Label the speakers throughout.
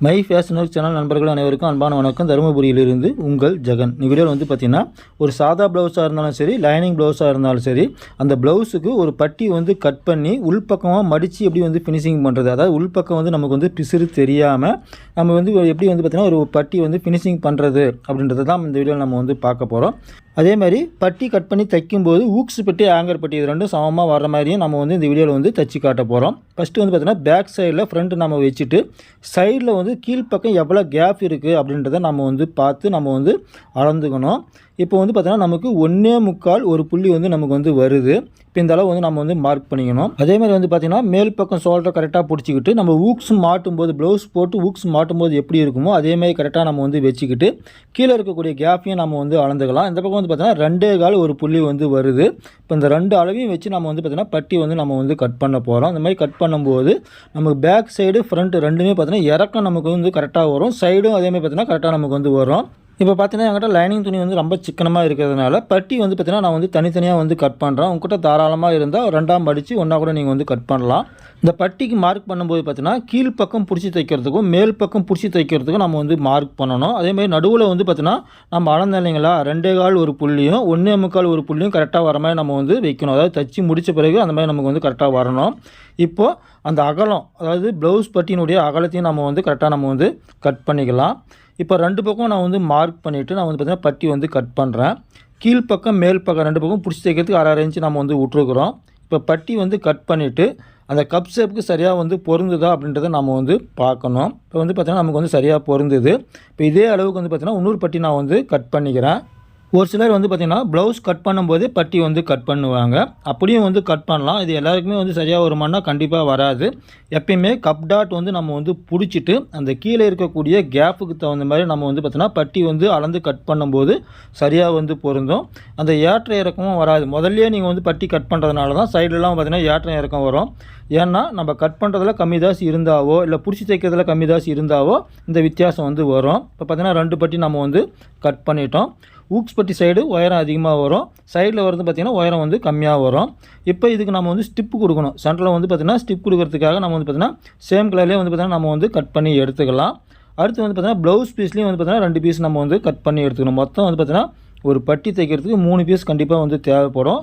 Speaker 1: My fashion work channel நண்பர்கள் அனைவருக்கும் அன்பான வணக்கம். தருமபுரியிலிருந்து உங்கள் ஜெகன். இந்த வந்து பார்த்தீங்கன்னா ஒரு சாதா ப்ளவுஸாக இருந்தாலும் சரி லைனிங் ப்ளவுஸாக இருந்தாலும் சரி அந்த ப்ளவுஸுக்கு ஒரு பட்டி வந்து கட் பண்ணி உள்பக்கமாக மடித்து எப்படி வந்து ஃபினிஷிங் பண்ணுறது அதாவது உள்பக்கம் வந்து நமக்கு வந்து பிசிறு தெரியாமல் நம்ம வந்து எப்படி வந்து பார்த்திங்கன்னா ஒரு பட்டி வந்து ஃபினிஷிங் பண்ணுறது அப்படின்றத தான் இந்த வீடியோவில் நம்ம வந்து பார்க்க போகிறோம் அதே மாதிரி பட்டி கட் பண்ணி தைக்கும்போது ஊக்ஸ் பட்டி ஆங்கர் பட்டி இது ரெண்டும் சமமாக வர மாதிரியும் நம்ம வந்து இந்த வீடியோவில் வந்து தச்சு காட்ட போகிறோம் ஃபஸ்ட்டு வந்து பார்த்திங்கன்னா பேக் சைடில் ஃப்ரண்ட் நம்ம வச்சுட்டு சைடில் வந்து கீழ்ப்பக்கம் எவ்வளோ கேப் இருக்குது அப்படின்றத நம்ம வந்து பார்த்து நம்ம வந்து அளந்துக்கணும். இப்போ வந்து பார்த்தீங்கன்னா நமக்கு ஒன்றே முக்கால் ஒரு புள்ளி வந்து நமக்கு வந்து வருது. இப்போ இந்த அளவு வந்து நம்ம வந்து மார்க் பண்ணிக்கணும். அதே மாதிரி வந்து பார்த்திங்கன்னா மேல் பக்கம் ஷோல்டர் கரெக்டாக பிடிச்சிக்கிட்டு நம்ம ஊக்ஸ் மாட்டும் போது ப்ளவுஸ் போட்டு ஊக்ஸ் மாட்டும் போது எப்படி இருக்குமோ அதே மாதிரி கரெக்டாக நம்ம வந்து வச்சுக்கிட்டு கீழே இருக்கக்கூடிய கேப்பையும் நம்ம வந்து அளந்துக்கலாம். இந்த பக்கம் வந்து பார்த்தீங்கன்னா ரெண்டே கால் ஒரு புள்ளி வந்து வருது. இப்போ இந்த ரெண்டு அளவையும் வச்சு நம்ம வந்து பார்த்திங்கன்னா பட்டி வந்து நம்ம வந்து கட் பண்ண போகிறோம் இந்த மாதிரி கட் பண்ணும்போது நமக்கு பேக் சைடு ஃப்ரண்ட் ரெண்டுமே பார்த்தீங்கன்னா இறக்கம் நமக்கு வந்து கரெக்டாக வரும். சைடும் அதே மாதிரி பார்த்தீங்கன்னா கரெக்டாக நமக்கு வந்து வரும். இப்போ பார்த்தீங்கன்னா என்கிட்ட லைனிங் துணி வந்து ரொம்ப சிக்கனமாக இருக்கிறதுனால பட்டி வந்து பார்த்தீங்கன்னா நான் வந்து தனித்தனியாக வந்து கட் பண்ணுறேன் உங்ககிட்ட தாராளமாக இருந்தால் ரெண்டாம் அடித்து ஒன்றா கூட நீங்கள் வந்து கட் பண்ணலாம். இந்த பட்டிக்கு மார்க் பண்ணும்போது பார்த்தீங்கன்னா கீழ்ப்பக்கம் பிடிச்சி தைக்கிறதுக்கும் மேல் பக்கம் பிடிச்சி தைக்கிறதுக்கும் நம்ம வந்து மார்க் பண்ணணும். அதேமாதிரி நடுவில் வந்து பார்த்தீங்கன்னா நம்ம அளந்த இல்லைங்களா? ரெண்டே கால் ஒரு புள்ளியும் ஒன்றே முக்கால் ஒரு புள்ளியும் கரெக்டாக வர மாதிரி நம்ம வந்து வைக்கணும். அதாவது தச்சு முடித்த பிறகு அந்த மாதிரி நமக்கு வந்து கரெக்டாக வரணும். இப்போது அந்த அகலம் அதாவது ப்ளவுஸ் பட்டியினுடைய அகலத்தையும் நம்ம வந்து கரெக்டாக நம்ம வந்து கட் பண்ணிக்கலாம். இப்போ ரெண்டு பக்கம் நான் வந்து மார்க் பண்ணிவிட்டு நான் வந்து பார்த்திங்கன்னா பட்டி வந்து கட் பண்ணுறேன் கீழ்ப்பக்கம் மேல் பக்கம் ரெண்டு பக்கம் பிடிச்சி தைக்கிறதுக்கு அரை அரை இன்ச்சு நம்ம வந்து விட்ருக்குறோம் இப்போ பட்டி வந்து கட் பண்ணிவிட்டு அந்த கப் ஷேப்புக்கு சரியாக வந்து பொருந்துதா அப்படின்றத நம்ம வந்து பார்க்கணும். இப்போ வந்து பார்த்திங்கன்னா நமக்கு வந்து சரியாக பொருந்துது. இப்போ இதே அளவுக்கு வந்து பார்த்திங்கன்னா இன்னொரு பட்டி நான் வந்து கட் பண்ணிக்கிறேன். ஒரு சிலர் வந்து பார்த்திங்கன்னா ப்ளவுஸ் கட் பண்ணும்போது பட்டி வந்து கட் பண்ணுவாங்க. அப்படியும் வந்து கட் பண்ணலாம். இது எல்லாருக்குமே வந்து சரியாக வருமானா கண்டிப்பாக வராது. எப்பயுமே கப் டாட் வந்து நம்ம வந்து பிடிச்சிட்டு அந்த கீழே இருக்கக்கூடிய கேப்புக்கு தகுந்த மாதிரி நம்ம வந்து பார்த்திங்கன்னா பட்டி வந்து அளந்து கட் பண்ணும்போது சரியாக வந்து பொருந்தும். அந்த ஏற்ற இறக்கமும் வராது. முதல்லையே நீங்கள் வந்து பட்டி கட் பண்ணுறதுனால தான் சைட்லலாம் பார்த்திங்கன்னா ஏற்ற இறக்கம் வரும். ஏன்னா நம்ம கட் பண்ணுறதுல கம்மி தாசி இருந்தாவோ இல்லை பிடிச்சி தைக்கிறதுல கம்மி தாசி இருந்தாவோ இந்த வித்தியாசம் வந்து வரும். இப்போ பார்த்தீங்கன்னா ரெண்டு பட்டி நம்ம வந்து கட் பண்ணிட்டோம். ஊக்ஸ்பட்டி சைடு உயரம் அதிகமாக வரும். சைடில் வரது பார்த்திங்கன்னா உயரம் வந்து கம்மியாக வரும். இப்போ இதுக்கு நம்ம வந்து ஸ்டிப்பு கொடுக்கணும். சென்டரில் வந்து பார்த்திங்கன்னா ஸ்டிப் கொடுக்கறதுக்காக நம்ம வந்து பார்த்திங்கன்னா சேம் கலர்லேயே வந்து பார்த்திங்கன்னா நம்ம வந்து கட் பண்ணி எடுத்துக்கலாம். அடுத்து வந்து பார்த்திங்கன்னா ப்ளவுஸ் பீஸ்லேயும் வந்து பார்த்திங்கன்னா ரெண்டு பீஸ் நம்ம வந்து கட் பண்ணி எடுத்துக்கணும். மொத்தம் வந்து பார்த்திங்கன்னா ஒரு பட்டி தைக்கிறதுக்கு மூணு பீஸ் கண்டிப்பாக வந்து தேவைப்படும்.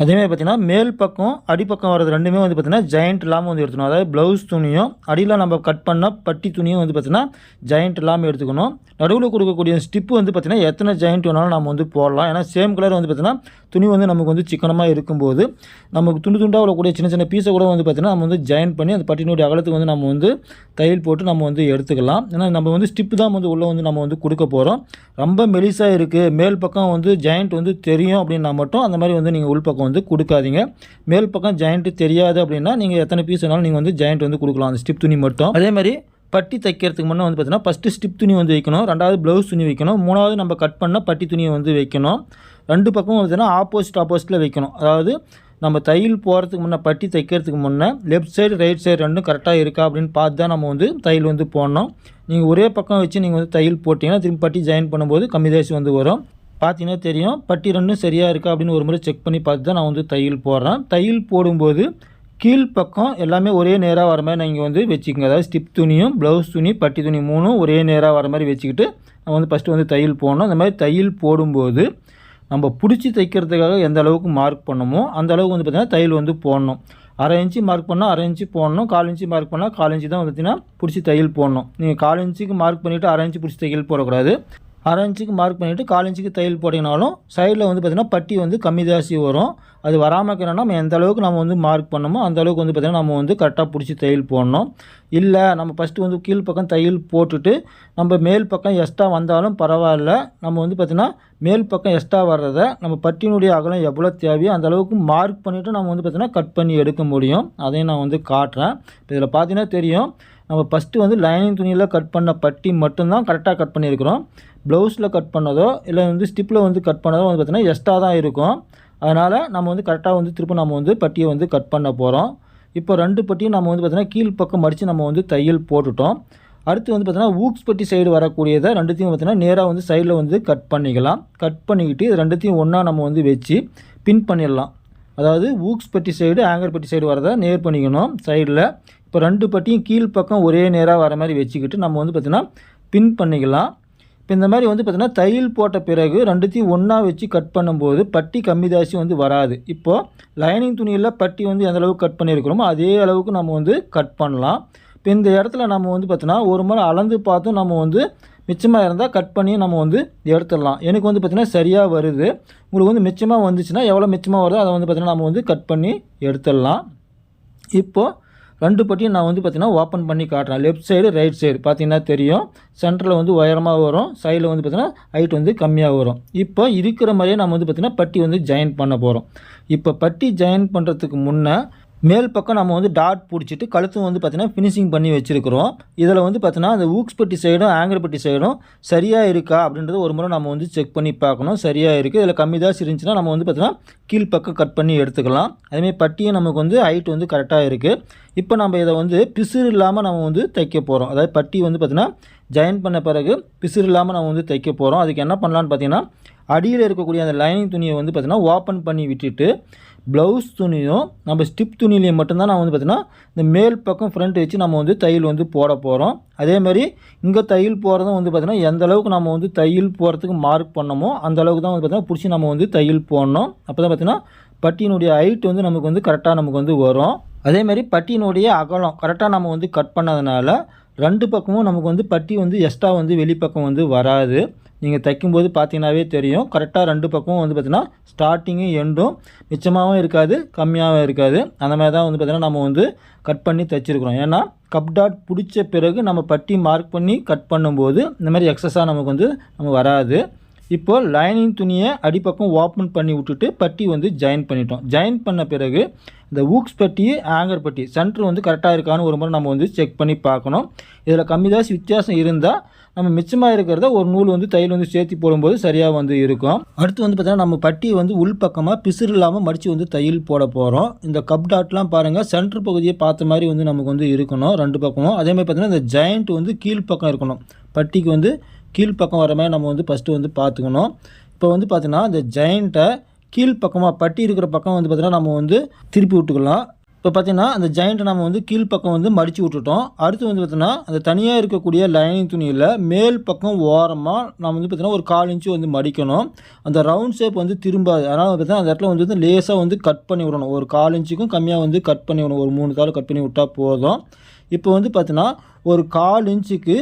Speaker 1: அதேமாதிரி பார்த்தீங்கன்னா மேல் பக்கம் அடிப்பக்கம் வர்றது ரெண்டுமே வந்து பார்த்திங்கன்னா ஜாயிண்ட் இல்லாமல் வந்து எடுத்துக்கணும். அதாவது ப்ளவுஸ் துணியும் அடியில் நம்ம கட் பண்ண பட்டி துணியும் வந்து பார்த்திங்கன்னா ஜாயிண்ட் இல்லாமல் எடுத்துக்கணும். நடுவில் கொடுக்கக்கூடிய ஸ்டிப்பு வந்து பார்த்திங்கன்னா எத்தனை ஜாயிண்ட் வேணாலும் நம்ம வந்து போடலாம். ஏன்னா சேம் கலர் வந்து பார்த்திங்கன்னா துணி வந்து நமக்கு வந்து சிக்கனமாக இருக்கும்போது நமக்கு துண்டு துண்டாக உள்ளக்கூடிய சின்ன சின்ன பீஸை கூட வந்து பார்த்திங்கன்னா நம்ம வந்து ஜாயின் பண்ணி அந்த பட்டினுடைய அகலத்துக்கு வந்து நம்ம வந்து தையல் போட்டு நம்ம வந்து எடுத்துக்கலாம். ஏன்னா நம்ம வந்து ஸ்டிப்பு தான் வந்து உள்ளே வந்து நம்ம வந்து கொடுக்க போகிறோம் ரொம்ப மெலிசாக இருக்குது மேல் பக்கம் வந்து ஜாயிண்ட் வந்து தெரியும் அப்படின்னா மட்டும் அந்த மாதிரி வந்து நீங்கள் உள்பக்கம் வந்து கொடுக்காதீங்க. மேல் பக்கம் ஜாயிண்ட்டு தெரியாது அப்படின்னா நீங்கள் எத்தனை பீஸ் வேணாலும் நீங்கள் வந்து ஜாயிண்ட் வந்து கொடுக்கலாம். அந்த ஸ்டிப் துணி மட்டும். அதே மாதிரி பட்டி தைக்கிறதுக்கு முன்னே வந்து பார்த்தீங்கன்னா ஃபஸ்ட்டு ஸ்டிப் துணி வந்து வைக்கணும். ரெண்டாவது ப்ளவுஸ் துணி வைக்கணும். மூணாவது நம்ம கட் பண்ண பட்டி துணியை வந்து வைக்கணும். ரெண்டு பக்கமும் பார்த்தீங்கன்னா ஆப்போசிட் ஆப்போசிட்டில் வைக்கணும். அதாவது நம்ம தையல் போகிறதுக்கு முன்னே பட்டி தைக்கிறதுக்கு முன்னே லெஃப்ட் சைடு ரைட் சைடு ரெண்டும் கரெக்டாக இருக்கா அப்படின்னு பார்த்து தான் நம்ம வந்து தையல் வந்து போடணும். நீங்கள் ஒரே பக்கம் வச்சு நீங்கள் வந்து தையல் போட்டிங்கன்னா திரும்பி பட்டி ஜாயின் பண்ணும்போது கம்மி தேசி வந்து வரும். பார்த்தீங்கன்னா தெரியும். பட்டி ரெண்டும் சரியாக இருக்கா அப்படின்னு ஒரு முறை செக் பண்ணி பார்த்து தான் நான் வந்து தையல் போடுறேன். தையல் போடும்போது கீழ்ப்பக்கம் எல்லாமே ஒரே நேராக வர மாதிரி நீங்கள் வந்து வச்சுக்கோங்க. அதாவது ஸ்டிப் துணியும் ப்ளவுஸ் துணி பட்டி துணி மூணும் ஒரே நேராக வர மாதிரி வச்சுக்கிட்டு நம்ம வந்து ஃபஸ்ட்டு வந்து தையல் போடணும். அந்த மாதிரி தையல் போடும்போது நம்ம பிடிச்சி தைக்கிறதுக்காக எந்த அளவுக்கு மார்க் பண்ணமோ அந்த அளவுக்கு வந்து பார்த்திங்கன்னா தையல் வந்து போடணும். அரை இன்ச்சு மார்க் பண்ணால் அரை இன்ச்சு போடணும். கால் இன்ச்சு மார்க் பண்ணால் கால் இன்ச்சு தான் பார்த்தீங்கன்னா பிடிச்சி தையல் போடணும். நீங்கள் கால் இன்ச்சுக்கு மார்க் பண்ணிவிட்டு அரை இன்ச்சு பிடிச்சி தையல் போடக்கூடாது. அரை இன்ச்சுக்கு மார்க் பண்ணிவிட்டு கால் இன்ச்சுக்கு தையல் போட்டிங்கனாலும் சைடில் வந்து பார்த்திங்கன்னா பட்டி வந்து கம்மி ஜாஸ்தி வரும். அது வராமல் இருக்கிறனா நம்ம எந்த அளவுக்கு நம்ம வந்து மார்க் பண்ணமோ அந்த அளவுக்கு வந்து பார்த்திங்கன்னா நம்ம வந்து கரெக்டாக பிடிச்சி தையல் போடணும். இல்லை நம்ம ஃபஸ்ட்டு வந்து கீழ் பக்கம் தையல் போட்டுட்டு நம்ம மேல் பக்கம் எக்ஸ்ட்ரா வந்தாலும் பரவாயில்ல. நம்ம வந்து பார்த்திங்கன்னா மேல் பக்கம் எக்ஸ்ட்ரா வர்றதை நம்ம பட்டியினுடைய அகலம் எவ்வளோ தேவையோ அந்த அளவுக்கு மார்க் பண்ணிவிட்டு நம்ம வந்து பார்த்திங்கன்னா கட் பண்ணி எடுக்க முடியும். அதையும் நான் வந்து காட்டுறேன். இப்போ இதில் பார்த்தீங்கன்னா தெரியும். நம்ம ஃபஸ்ட்டு வந்து லைனிங் துணியில் கட் பண்ண பட்டி மட்டும்தான் கரெக்டாக கட் பண்ணியிருக்கிறோம். ப்ளவுஸில் கட் பண்ணதோ இல்லை வந்து ஸ்டிப்பில் வந்து கட் பண்ணதோ வந்து பார்த்திங்கன்னா எக்ஸ்ட்ரா தான் இருக்கும். அதனால் நம்ம வந்து கரெக்டாக வந்து திரும்ப நம்ம வந்து பட்டியை வந்து கட் பண்ண போகிறோம் இப்போ ரெண்டு பட்டியும் நம்ம வந்து பார்த்திங்கன்னா கீழ் பக்கம் மடித்து நம்ம வந்து தையல் போட்டுட்டோம். அடுத்து வந்து பார்த்திங்கன்னா ஊக்ஸ் பட்டி சைடு வரக்கூடியதை ரெண்டுத்தையும் பார்த்திங்கன்னா நேராக வந்து சைடில் வந்து கட் பண்ணிக்கலாம். கட் பண்ணிக்கிட்டு இது ரெண்டுத்தையும் ஒன்றா நம்ம வந்து வச்சு பின் பண்ணிடலாம். அதாவது ஊக்ஸ் பட்டி சைடு ஆங்கர் பட்டி சைடு வரதை நேர் பண்ணிக்கணும் சைடில் இப்போ ரெண்டு பட்டியும் கீழ்ப்பக்கம் ஒரே நேராக வர மாதிரி வச்சுக்கிட்டு நம்ம வந்து பார்த்திங்கன்னா பின் பண்ணிக்கலாம். இப்போ இந்த மாதிரி வந்து பார்த்திங்கன்னா தையல் போட்ட பிறகு ரெண்டுத்தையும் ஒன்றா வச்சு கட் பண்ணும்போது பட்டி கம்மி தாசி வந்து வராது. இப்போது லைனிங் துணியில் பட்டி வந்து எந்த அளவுக்கு கட் பண்ணியிருக்கிறோமோ அதே அளவுக்கு நம்ம வந்து கட் பண்ணலாம். இப்போ இந்த இடத்துல நம்ம வந்து பார்த்தோன்னா ஒரு முறை அளந்து பார்த்தும் நம்ம வந்து மிச்சமாக இருந்தால் கட் பண்ணி நம்ம வந்து எடுத்துடலாம். எனக்கு வந்து பார்த்திங்கன்னா சரியாக வருது. உங்களுக்கு வந்து மிச்சமாக வந்துச்சுன்னா எவ்வளோ மிச்சமாக வருதோ அதை வந்து பார்த்திங்கன்னா நம்ம வந்து கட் பண்ணி எடுத்துடலாம். இப்போது ரெண்டு பட்டியும் நான் வந்து பார்த்திங்கன்னா ஓப்பன் பண்ணி காட்டுறேன். லெஃப்ட் சைடு ரைட் சைடு பார்த்திங்கன்னா தெரியும். சென்டரில் வந்து உயரமாக வரும். சைடில் வந்து பார்த்திங்கன்னா ஹைட் வந்து கம்மியாக வரும். இப்போ இருக்கிற மாதிரியே நம்ம வந்து பார்த்திங்கன்னா பட்டி வந்து ஜாயின் பண்ண போகிறோம் இப்போ பட்டி ஜாயின் பண்ணுறதுக்கு முன்னே மேல் பக்கம் நம்ம வந்து டாட் பிடிச்சிட்டு கழுத்தும் வந்து பார்த்திங்கன்னா ஃபினிஷிங் பண்ணி வச்சுருக்கிறோம். இதில் வந்து பார்த்தீங்கன்னா அந்த ஊக்ஸ் பட்டி சைடும் ஆங்கர் பட்டி சைடும் சரியாக இருக்கா அப்படின்றது ஒரு முறை நம்ம வந்து செக் பண்ணி பார்க்கணும். சரியாக இருக்குது இதில் கம்மி தான் இருந்துச்சுன்னா நம்ம வந்து பார்த்திங்கன்னா கீழ்ப்பக்கம் கட் பண்ணி எடுத்துக்கலாம். அதேமாதிரி பட்டியும் நமக்கு வந்து ஹைட் வந்து கரெக்டாக இருக்குது இப்போ நம்ம இதை வந்து பிசுறு இல்லாமல் நம்ம வந்து தைக்க போகிறோம் அதாவது பட்டி வந்து பார்த்திங்கன்னா ஜாயின் பண்ண பிறகு பிசுறு இல்லாமல் நம்ம வந்து தைக்க போகிறோம் அதுக்கு என்ன பண்ணலான்னு பார்த்தீங்கன்னா அடியில் இருக்கக்கூடிய அந்த லைனிங் துணியை வந்து பார்த்திங்கன்னா ஓப்பன் பண்ணி விட்டுட்டு ப்ளவுஸ் துணியும் நம்ம ஸ்டிப் துணிலையும் மட்டும்தான் நான் வந்து பார்த்திங்கன்னா இந்த மேல் பக்கம் ஃப்ரண்ட் வச்சு நம்ம வந்து தையல் வந்து போட போகிறோம் அதேமாதிரி இங்கே தையல் போகிறதும் வந்து பார்த்திங்கன்னா எந்த அளவுக்கு நம்ம வந்து தையல் போகிறதுக்கு மார்க் பண்ணமோ அந்த அளவுக்கு தான் வந்து பார்த்திங்கன்னா பிடிச்சி நம்ம வந்து தையல் போடணும். அப்போ தான் பார்த்திங்கன்னா பட்டியினுடைய ஹைட் வந்து நமக்கு வந்து கரெக்டாக நமக்கு வந்து வரும். அதேமாதிரி பட்டியினுடைய அகலம் கரெக்டாக நம்ம வந்து கட் பண்ணதுனால ரெண்டு பக்கமும் நமக்கு வந்து பட்டி வந்து எக்ஸ்ட்ரா வந்து வெளிப்பக்கம் வந்து வராது. நீங்கள் தைக்கும்போது பார்த்தீங்கன்னாவே தெரியும். கரெக்டாக ரெண்டு பக்கமும் வந்து பார்த்திங்கன்னா ஸ்டார்டிங்கும் எண்டும் மிச்சமாகவும் இருக்காது கம்மியாகவும் இருக்காது. அந்த மாதிரி தான் வந்து பார்த்திங்கன்னா நம்ம வந்து கட் பண்ணி தைச்சிருக்கிறோம். ஏன்னா கப் டாட் பிடிச்ச பிறகு நம்ம பட்டி மார்க் பண்ணி கட் பண்ணும்போது இந்த மாதிரி எக்ஸஸாக நமக்கு வந்து நம்ம வராது. இப்போது லைனிங் துணியை அடிப்பக்கம் ஓப்பன் பண்ணி விட்டுட்டு பட்டி வந்து ஜாயின் பண்ணிட்டோம். ஜாயின் பண்ண பிறகு இந்த ஊக்ஸ் பட்டி ஆங்கர் பட்டி சென்டர் வந்து கரெக்டாக இருக்கான்னு ஒரு முறை நம்ம வந்து செக் பண்ணி பார்க்கணும். இதில் கம்மிதாசி வித்தியாசம் இருந்தால் நம்ம மிச்சமாக இருக்கிறத ஒரு நூல் வந்து தையல் வந்து சேர்த்து போடும்போது சரியாக வந்து இருக்கும். அடுத்து வந்து பார்த்திங்கன்னா நம்ம பட்டியை வந்து உள்பக்கமாக பிசுறு இல்லாமல் மடித்து வந்து தையல் போட போகிறோம் இந்த கப் டாட்லாம் பாருங்கள் சென்டர் பகுதியை பார்த்த மாதிரி வந்து நமக்கு வந்து இருக்கணும் ரெண்டு பக்கமும். அதே மாதிரி பார்த்திங்கன்னா இந்த ஜாயிண்ட் வந்து கீழ்ப்பக்கம் இருக்கணும். பட்டிக்கு வந்து கீழ்ப்பக்கம் வர மாதிரி நம்ம வந்து ஃபஸ்ட்டு வந்து பார்த்துக்கணும். இப்போ வந்து பார்த்திங்கன்னா இந்த ஜாயிண்ட்டை கீழ்ப்பக்கமாக பட்டி இருக்கிற பக்கம் வந்து பார்த்திங்கன்னா நம்ம வந்து திருப்பி விட்டுக்கலாம். இப்போ பார்த்தீங்கன்னா அந்த ஜாயிண்ட்டை நம்ம வந்து கீழ்ப்பக்கம் வந்து மடித்து விட்டுட்டோம். அடுத்து வந்து பார்த்திங்கன்னா அந்த தனியாக இருக்கக்கூடிய லைனிங் துணியில் மேல் பக்கம் ஓரமாக நம்ம வந்து பார்த்திங்கன்னா ஒரு கால் இன்ச்சு வந்து மடிக்கணும். அந்த ரவுண்ட் ஷேப் வந்து திரும்பாது. அதனால் பார்த்தீங்கன்னா அந்த இடத்துல வந்து லேசாக வந்து கட் பண்ணி விடணும். ஒரு கால் இன்ச்சுக்கும் கம்மியாக வந்து கட் பண்ணி விடணும். ஒரு மூணு கால் கட் பண்ணி விட்டால் போதும். இப்போ வந்து பார்த்திங்கன்னா ஒரு கால் இன்ச்சுக்கு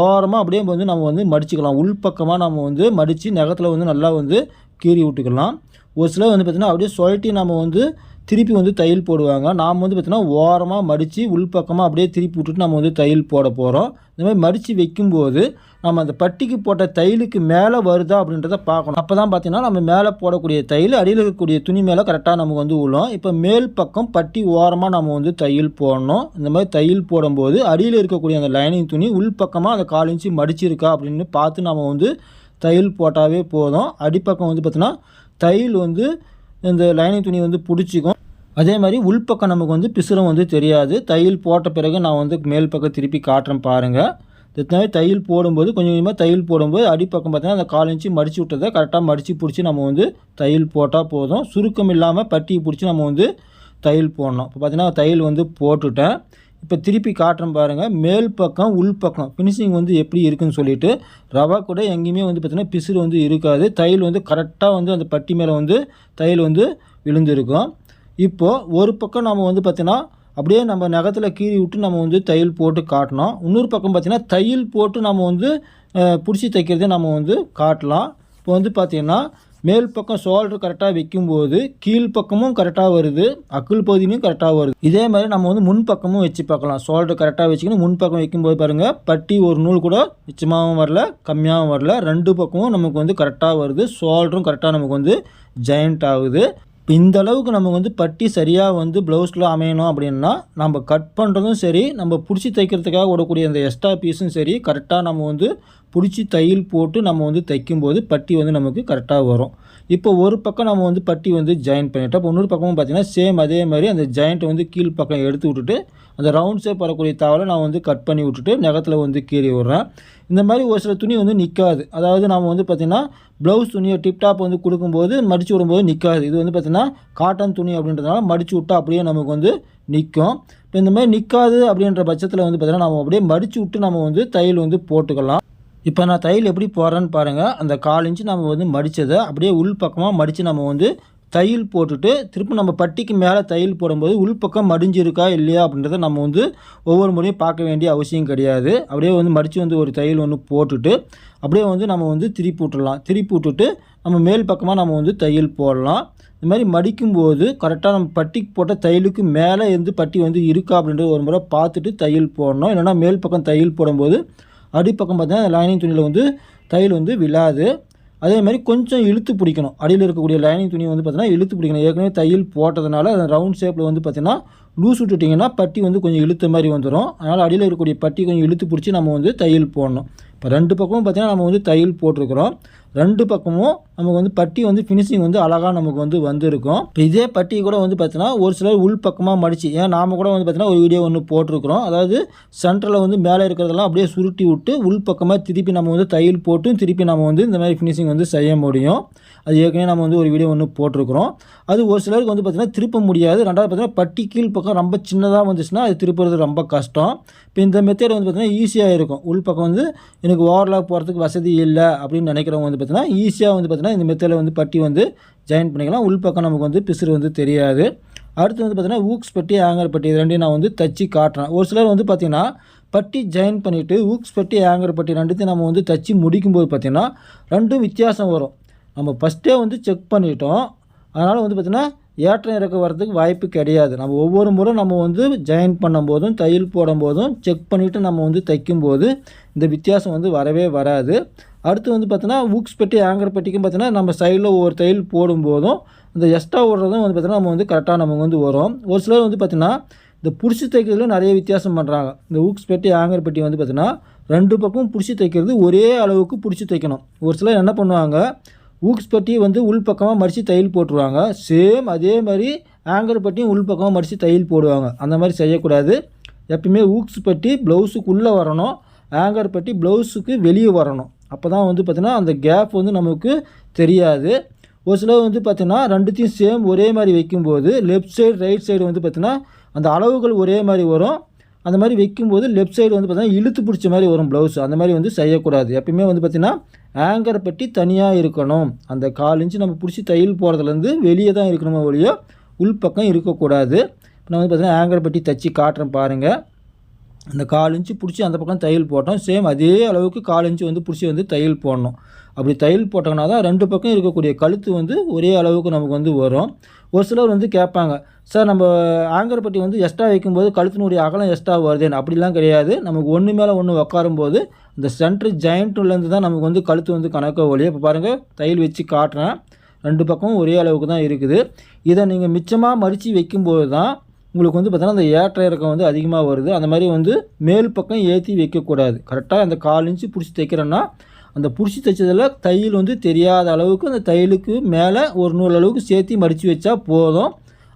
Speaker 1: ஓரமாக அப்படியே வந்து நம்ம வந்து மடிச்சுக்கலாம். உள்பக்கமாக நம்ம வந்து மடித்து நகத்தில் வந்து நல்லா வந்து கீறி விட்டுக்கலாம். ஒரு சிலர் வந்து பார்த்திங்கன்னா அப்படியே சொல்லிட்டு நம்ம வந்து திருப்பி வந்து தையல் போடுவாங்க. நாம் வந்து பார்த்திங்கன்னா ஓரமாக மடித்து உள்பக்கமாக அப்படியே திருப்பி விட்டுட்டு நம்ம வந்து தையல் போட போகிறோம் இந்த மாதிரி மடித்து வைக்கும்போது நம்ம அந்த பட்டிக்கு போட்ட தையலுக்கு மேலே வருதா அப்படின்றத பார்க்கணும். அப்போ தான் பார்த்தீங்கன்னா நம்ம மேலே போடக்கூடிய தையல் அடியில் இருக்கக்கூடிய துணி மேலே கரெக்டாக நமக்கு வந்து விழும் இப்போ மேல் பக்கம் பட்டி ஓரமாக நம்ம வந்து தையல் போடணும். இந்த மாதிரி தையல் போடும்போது அடியில் இருக்கக்கூடிய அந்த லைனிங் துணி உள்பக்கமாக அந்த கால் இன்ச்சு மடிச்சிருக்கா அப்படின்னு பார்த்து நம்ம வந்து தையல் போட்டாவே போதும். அடிப்பக்கம் வந்து பார்த்திங்கன்னா தையல் வந்து இந்த லைனிங் துணி வந்து பிடிச்சிக்கும். அதே மாதிரி உள்பக்கம் நமக்கு வந்து பிசுரம் வந்து தெரியாது. தையல் போட்ட பிறகு நான் வந்து மேல் பக்கம் திருப்பி காட்டுறேன் பாருங்கள் இந்த தையல் போடும்போது கொஞ்சம் கொஞ்சமாக தையல் போடும்போது அடிப்பக்கம் பார்த்தீங்கன்னா அந்த கால் இன்ச்சு மடித்து விட்டதை கரெக்டாக மடித்து பிடிச்சி நம்ம வந்து தையல் போட்டால் போதும். சுருக்கம் இல்லாமல் பட்டியை பிடிச்சி நம்ம வந்து தையல் போடணும். இப்போ பார்த்தீங்கன்னா தையல் வந்து போட்டுவிட்டேன் இப்போ திருப்பி காட்டுறேன் பாருங்கள் மேல் பக்கம் உள் பக்கம். ஃபினிஷிங் வந்து எப்படி இருக்குன்னு சொல்லிட்டு ரவா கூட எங்கேயுமே வந்து பார்த்திங்கன்னா பிசுறு வந்து இருக்காது. தையல் வந்து கரெக்டாக வந்து அந்த பட்டி மேலே வந்து தையல் வந்து விழுந்திருக்கும். இப்போது ஒரு பக்கம் நம்ம வந்து பார்த்திங்கன்னா அப்படியே நம்ம நகத்தில் கீறி விட்டு நம்ம வந்து தையல் போட்டு காட்டணும். இன்னொரு பக்கம் பார்த்திங்கன்னா தையல் போட்டு நம்ம வந்து பிடிச்சி தைக்கிறதே நம்ம வந்து காட்டலாம். இப்போ வந்து பார்த்திங்கன்னா மேல் பக்கம் ஷோல்டர் கரெக்டாக வைக்கும்போது கீழ் பக்கமும் கரெக்டாக வருது அக்குள் பகுதியும் கரெக்டாக வருது. இதே மாதிரி நம்ம வந்து முன் பக்கமும் வச்சு பார்க்கலாம். ஷோல்டர் கரெக்டாக வச்சுக்கணும் முன் பக்கம் வைக்கும்போது பாருங்கள் பட்டி ஒரு நூல் கூட மிச்சமாகவும் வரல கம்மியாகவும் வரல. ரெண்டு பக்கமும் நமக்கு வந்து கரெக்டாக வருது. ஷோல்டரும் கரெக்டாக நமக்கு வந்து ஜாயிண்ட் ஆகுது. இந்த அளவுக்கு நம்ம வந்து பட்டி சரியாக வந்து ப்ளவுஸில் அமையணும் அப்படின்னா நம்ம கட் பண்ணுறதும் சரி நம்ம பிடிச்சி தைக்கிறதுக்காக விடக்கூடிய அந்த எக்ஸ்ட்ரா பீஸும் சரி கரெக்டாக நம்ம வந்து பிடிச்சி தையல் போட்டு நம்ம வந்து தைக்கும்போது பட்டி வந்து நமக்கு கரெக்டாக வரும். இப்போ ஒரு பக்கம் நம்ம வந்து பட்டி வந்து ஜாயின் பண்ணிட்டோம். இப்போ இன்னொரு பக்கமும் பார்த்தீங்கன்னா சேம் அதே மாதிரி அந்த ஜாயிண்ட்டை வந்து கீழ் பக்கம் எடுத்து விட்டுட்டு அந்த ரவுண்ட் ஷேப் வரக்கூடிய தாவலை நான் வந்து கட் பண்ணி விட்டுட்டு நகத்தில் வந்து கீறி விட்றேன். இந்த மாதிரி ஒரு சில துணி வந்து நிற்காது அதாவது நம்ம வந்து பார்த்திங்கன்னா ப்ளவுஸ் துணியை டிப்டாப் வந்து கொடுக்கும்போது மடித்து விடும்போது நிற்காது இது வந்து பார்த்திங்கன்னா காட்டன் துணி அப்படின்றதுனால மடித்து விட்டா அப்படியே நமக்கு வந்து நிற்கும் இப்போ இந்த மாதிரி நிற்காது அப்படின்ற பட்சத்தில் வந்து பார்த்திங்கன்னா நம்ம அப்படியே மடித்து விட்டு நம்ம வந்து தையல் வந்து போட்டுக்கலாம். இப்போ நான் தையல் எப்படி போடுறேன்னு பாருங்கள் அந்த கால் இன்ச்சு நம்ம வந்து மடித்ததை அப்படியே உள் பக்கமாக மடித்து நம்ம வந்து தையல் போட்டுட்டு திரும்ப நம்ம பட்டிக்கு மேலே தையல் போடும்போது உள்பக்கம் மடிஞ்சிருக்கா இல்லையா அப்படின்றத நம்ம வந்து ஒவ்வொரு முறையும் பார்க்க வேண்டிய அவசியம் கிடையாது. அப்படியே வந்து மடித்து வந்து ஒரு தையல் ஒன்று போட்டுட்டு அப்படியே வந்து நம்ம வந்து திருப்பி விட்டுடலாம் திருப்பி விட்டுட்டு நம்ம மேல் பக்கமாக நம்ம வந்து தையல் போடலாம். இந்த மாதிரி மடிக்கும்போது கரெக்டாக நம்ம பட்டிக்கு போட்ட தையலுக்கு மேலே இருந்து பட்டி வந்து இருக்கா அப்படின்றது ஒரு முறை பார்த்துட்டு தையல் போடணும். இல்லைனா மேல் பக்கம் தையல் போடும்போது அடிப்பக்கம் பார்த்தீங்கன்னா லைனிங் துணியில் வந்து தையல் வந்து விழாது. அதே மாதிரி கொஞ்சம் இழுத்து பிடிக்கணும். அடியில் இருக்கக்கூடிய லைனிங் துணியை வந்து பார்த்தீங்கன்னா இழுத்து பிடிக்கணும். ஏற்கனவே தையல் போட்டதுனால அந்த ரவுண்ட் ஷேப்பில் வந்து பார்த்தீங்கன்னா லூஸ் விட்டுட்டிங்கன்னா பட்டி வந்து கொஞ்சம் இழுத்த மாதிரி வந்துடும் அதனால் அடியில் இருக்கக்கூடிய பட்டி கொஞ்சம் இழுத்து பிடிச்சி நம்ம வந்து தையல் போடணும். இப்போ ரெண்டு பக்கமும் பார்த்தீங்கன்னா நம்ம வந்து தையல் போட்டிருக்கிறோம். ரெண்டு பக்கமும் நமக்கு வந்து பட்டி வந்து ஃபினிஷிங் வந்து அழகாக நமக்கு வந்து வந்திருக்கும். இப்போ இதே பட்டி கூட வந்து பார்த்தீங்கன்னா ஒரு சிலர் உள் பக்கமாக மடிச்சு ஏன் நாம் கூட வந்து பார்த்தீங்கன்னா ஒரு வீடியோ ஒன்று போட்டிருக்கிறோம். அதாவது சென்டரில் வந்து மேலே இருக்கிறதெல்லாம் அப்படியே சுருட்டி விட்டு உள் பக்கமாக திருப்பி நம்ம வந்து தையல் போட்டு திருப்பி நம்ம வந்து இந்த மாதிரி ஃபினிஷிங் வந்து செய்ய முடியும். அது ஏற்கனவே நம்ம வந்து ஒரு வீடியோ ஒன்று போட்டிருக்கிறோம். அது ஒரு சிலருக்கு வந்து பார்த்திங்கன்னா திருப்ப முடியாது. ரெண்டாவது பார்த்தீங்கன்னா பட்டி கீழ் பக்கம் ரொம்ப சின்னதாக வந்துச்சுன்னா அது திருப்புறது ரொம்ப கஷ்டம். இப்போ இந்த மெத்தேட் வந்து பார்த்திங்கன்னா ஈஸியாக இருக்கும். உள் பக்கம் வந்து எனக்கு ஓவர்லாக் போகிறதுக்கு வசதி இல்லை அப்படின்னு நினைக்கிறவங்க வந்து பார்த்தீங்கன்னா ஈஸியாக வந்து பார்த்திங்கன்னா இந்த மெத்தேடில் வந்து பட்டி வந்து ஜாயின் பண்ணிக்கலாம். உள் பக்கம் நமக்கு வந்து பிசுறு வந்து தெரியாது. அடுத்து வந்து பார்த்திங்கன்னா ஊக்ஸ் பட்டி ஆங்கர் பட்டி இது ரெண்டையும் நான் வந்து தச்சு காட்டுறேன். ஒரு சிலர் வந்து பார்த்திங்கன்னா பட்டி ஜாயின் பண்ணிவிட்டு ஊக்ஸ் பட்டி ஆங்கர் பட்டி ரெண்டுத்தையும் நம்ம வந்து தச்சு முடிக்கும்போது பார்த்திங்கன்னா ரெண்டும் வித்தியாசம் வரும். நம்ம ஃபஸ்ட்டே வந்து செக் பண்ணிட்டோம். அதனால் வந்து பார்த்திங்கன்னா ஏற்றம் இறக்க வரதுக்கு வாய்ப்பு கிடையாது. நம்ம ஒவ்வொரு முறை நம்ம வந்து ஜாயின் பண்ணும்போதும் தையல் போடும்போதும் செக் பண்ணிவிட்டு நம்ம வந்து தைக்கும்போது இந்த வித்தியாசம் வந்து வரவே வராது. அடுத்து வந்து பார்த்தோன்னா ஊக்ஸ் பெட்டி ஆங்கர் பெட்டிக்கும் பார்த்தீங்கன்னா நம்ம சைடில் ஒவ்வொரு தையல் போடும்போதும் இந்த எக்ஸ்ட்ரா ஓடுறதும் வந்து பார்த்திங்கன்னா நம்ம வந்து கரெக்டாக நமக்கு வந்து வரும். ஒரு சிலர் வந்து பார்த்திங்கன்னா இந்த பிடிச்சி தைக்கிறதுல நிறைய வித்தியாசம் பண்ணுறாங்க இந்த ஊக்ஸ் பெட்டி ஆங்கர் பெட்டி வந்து பார்த்திங்கன்னா ரெண்டு பக்கமும் பிடிச்சி தைக்கிறது ஒரே அளவுக்கு பிடிச்சி தைக்கணும். ஒரு சிலர் என்ன பண்ணுவாங்க ஊக்ஸ் பட்டி வந்து உள்பக்கமாக மடித்து தையல் போட்டுருவாங்க. சேம் அதே மாதிரி ஆங்கர் பட்டியும் உள்பக்கமாக மடித்து தையல் போடுவாங்க. அந்த மாதிரி செய்யக்கூடாது. எப்பயுமே ஊக்ஸ் பட்டி ப்ளவுஸுக்குள்ளே வரணும். ஆங்கர் பட்டி ப்ளவுஸுக்கு வெளியே வரணும். அப்போ தான் வந்து பார்த்திங்கன்னா அந்த கேப் வந்து நமக்கு தெரியாது. ஒரு சிலர் வந்து பார்த்திங்கன்னா ரெண்டுத்தையும் சேம் ஒரே மாதிரி வைக்கும்போது லெஃப்ட் சைடு ரைட் சைடு வந்து பார்த்திங்கன்னா அந்த அளவுகள் ஒரே மாதிரி வரும். அந்த மாதிரி வைக்கும்போது லெஃப்ட் சைடு வந்து பார்த்திங்கன்னா இழுத்து பிடிச்ச மாதிரி வரும் ப்ளவுஸ் அந்த மாதிரி வந்து செய்யக்கூடாது. எப்பயுமே வந்து பார்த்திங்கன்னா ஆங்கர் பட்டி தனியாக இருக்கணும். அந்த கால் இன்ச்சு நம்ம பிடிச்சி தையல் போகிறதுலேருந்து வெளியே தான் இருக்கணுமோ ஒழியோ உள்பக்கம் இருக்கக்கூடாது. இப்போ நான் வந்து பார்த்திங்கன்னா ஆங்கர் பட்டி தச்சு காட்டுறேன் பாருங்கள் அந்த கால் இன்ச்சு பிடிச்சி அந்த பக்கம் தையல் போட்டோம். சேம் அதே அளவுக்கு கால் இன்ச்சு வந்து பிடிச்சி வந்து தையல் போடணும். அப்படி தையல் போட்டாங்கன்னா தான் ரெண்டு பக்கம் இருக்கக்கூடிய கழுத்து வந்து ஒரே அளவுக்கு நமக்கு வந்து வரும். ஒரு சிலர் வந்து கேட்பாங்க சார் நம்ம ஆங்கர்பட்டி வந்து எக்ஸ்ட்ரா வைக்கும்போது கழுத்தினுடைய அகலம் எக்ஸ்ட்ரா வருதுன்னு. அப்படிலாம் கிடையாது. நமக்கு ஒன்று மேலே ஒன்று உக்காரும்போது இந்த சென்ட்ரு ஜாயிண்ட்லேருந்து தான் நமக்கு வந்து கழுத்து வந்து கணக்க ஒழிய இப்போ பாருங்கள் தையல் வச்சு காட்டுறேன். ரெண்டு பக்கமும் ஒரே அளவுக்கு தான் இருக்குது. இதை நீங்கள் மிச்சமாக மடித்து வைக்கும்போது தான் உங்களுக்கு வந்து பார்த்தோன்னா அந்த ஏற்ற இறக்கம் வந்து அதிகமாக வருது. அந்த மாதிரி வந்து மேல் பக்கம் ஏற்றி வைக்கக்கூடாது. கரெக்டாக அந்த கால் இன்ச்சு பிடிச்சி தைக்கிறோன்னா அந்த பிடிச்சி தைச்சதில் தையல் வந்து தெரியாத அளவுக்கு அந்த தையலுக்கு மேலே ஒரு நூறு அளவுக்கு சேர்த்து மடித்து வச்சா போதும்.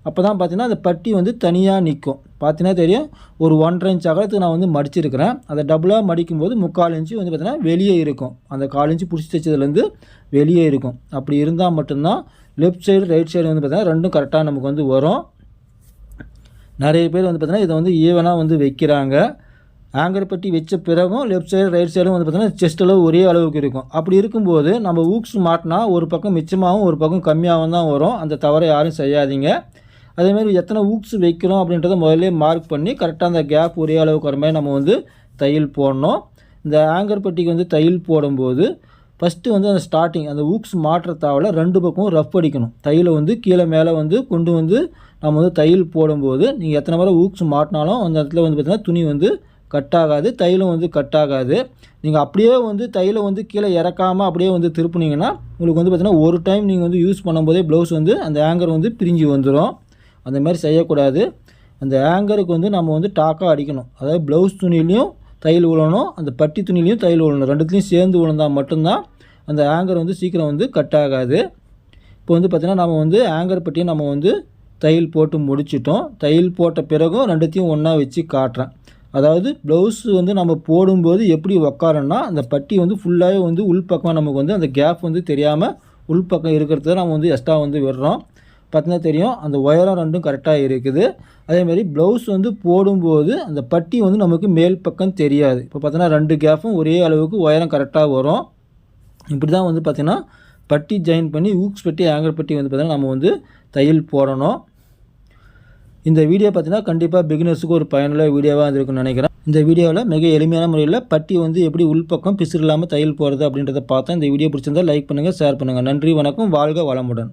Speaker 1: அப்போ தான் பார்த்தீங்கன்னா அந்த பட்டி வந்து தனியாக நிற்கும் பார்த்தீங்கன்னா தெரியும் ஒரு ஒன்றரை இன்ச் அகலத்துக்கு நான் வந்து மடிச்சிருக்கிறேன். அதை டபுளாக மடிக்கும்போது முக்கால் இன்ச்சு வந்து பார்த்தீங்கன்னா வெளியே இருக்கும். அந்த கால் இன்ச்சு பிடிச்சி தைச்சதுலேருந்து வெளியே இருக்கும். அப்படி இருந்தால் மட்டும்தான் லெஃப்ட் சைடு ரைட் சைடு வந்து பார்த்திங்கன்னா ரெண்டும் கரெக்டாக நமக்கு வந்து வரும். நிறைய பேர் வந்து பார்த்தீங்கன்னா இதை வந்து ஈவனாக வந்து வைக்கிறாங்க. ஆங்கர் பட்டி வச்ச பிறகும் லெஃப்ட் சைடு ரைட் சைடும் வந்து பார்த்திங்கன்னா செஸ்ட் அளவு ஒரே அளவுக்கு இருக்கும். அப்படி இருக்கும்போது நம்ம ஊக்ஸ் மாட்டினா ஒரு பக்கம் மிச்சமாகவும் ஒரு பக்கம் கம்மியாகவும் தான் வரும். அந்த தவறை யாரும் செய்யாதீங்க. அதேமாதிரி எத்தனை ஊக்ஸ் வைக்கிறோம் அப்படின்றத முதல்ல மார்க் பண்ணி கரெக்டாக அந்த கேப் ஒரே அளவுக்கு வர மாதிரி நம்ம வந்து தையல் போடணும். இந்த ஆங்கர் பட்டிக்கு வந்து தையல் போடும்போது ஃபஸ்ட்டு வந்து அந்த ஸ்டார்டிங் அந்த ஊக்ஸ் மாற்ற ரெண்டு பக்கமும் ரஃப் அடிக்கணும். தையலை வந்து கீழே மேலே வந்து கொண்டு வந்து நம்ம வந்து தையல் போடும்போது நீங்கள் எத்தனை முறை ஊக்ஸ் மாட்டினாலும் அந்த இடத்துல வந்து பார்த்திங்கன்னா துணி வந்து கட் ஆகாது தையலும் வந்து கட் ஆகாது நீங்கள் அப்படியே வந்து தையலை வந்து கீழே இறக்காமல் அப்படியே வந்து திருப்புனீங்கன்னா உங்களுக்கு வந்து பார்த்திங்கன்னா ஒரு டைம் நீங்கள் வந்து யூஸ் பண்ணும்போதே ப்ளவுஸ் வந்து அந்த ஆங்கர் வந்து பிரிஞ்சு வந்துடும் அந்த மாதிரி செய்யக்கூடாது. அந்த ஆங்கருக்கு வந்து நம்ம வந்து டாக்காக அடிக்கணும். அதாவது ப்ளவுஸ் துணிலையும் தையல் விழணும் அந்த பட்டி துணிலையும் தையல் விழணும் ரெண்டுத்துலையும் சேர்ந்து விழுந்தால் மட்டும்தான் அந்த ஆங்கர் வந்து சீக்கிரம் வந்து கட் ஆகாது இப்போ வந்து பார்த்திங்கன்னா நம்ம வந்து ஆங்கர் பட்டியை நம்ம வந்து தையல் போட்டு முடிச்சிட்டோம். தையல் போட்ட பிறகும் ரெண்டுத்தையும் ஒன்றா வச்சு காட்டுறேன். அதாவது ப்ளவுஸ் வந்து நம்ம போடும்போது எப்படி உக்காரன்னா அந்த பட்டி வந்து ஃபுல்லாகவே வந்து உள்பக்கமாக நமக்கு வந்து அந்த கேப் வந்து தெரியாமல் உள்பக்கம் இருக்கிறத நம்ம வந்து எக்ஸ்ட்ரா வந்து விடுறோம். பார்த்தீங்கன்னா தெரியும் அந்த ஒயரம் ரெண்டும் கரெக்டாக இருக்குது. அதேமாதிரி ப்ளவுஸ் வந்து போடும்போது அந்த பட்டி வந்து நமக்கு மேல் பக்கம் தெரியாது. இப்போ பார்த்தீங்கன்னா ரெண்டு கேப்பும் ஒரே அளவுக்கு உயரம் கரெக்டாக வரும். இப்படி தான் வந்து பார்த்திங்கன்னா பட்டி ஜாயின் பண்ணி ஊக்ஸ் பட்டி ஆங்கர் பட்டி வந்து பார்த்திங்கன்னா நம்ம வந்து தையல் போடணும். இந்த வீடியோ பார்த்தீங்கன்னா கண்டிப்பாக பிகினர்ஸுக்கு ஒரு பயனுள்ள வீடியோவாக இருந்திருக்குன்னு நினைக்கிறேன். இந்த வீடியோவில் மிக எளிமையான முறையில் பட்டி வந்து எப்படி உள்பக்கம் பிசுறு இல்லாமல் தையல் போகிறது அப்படின்றத பார்த்தேன். இந்த வீடியோ பிடிச்சிருந்தா லைக் பண்ணுங்கள் ஷேர் பண்ணுங்கள் நன்றி வணக்கம் வாழ்க வளமுடன்.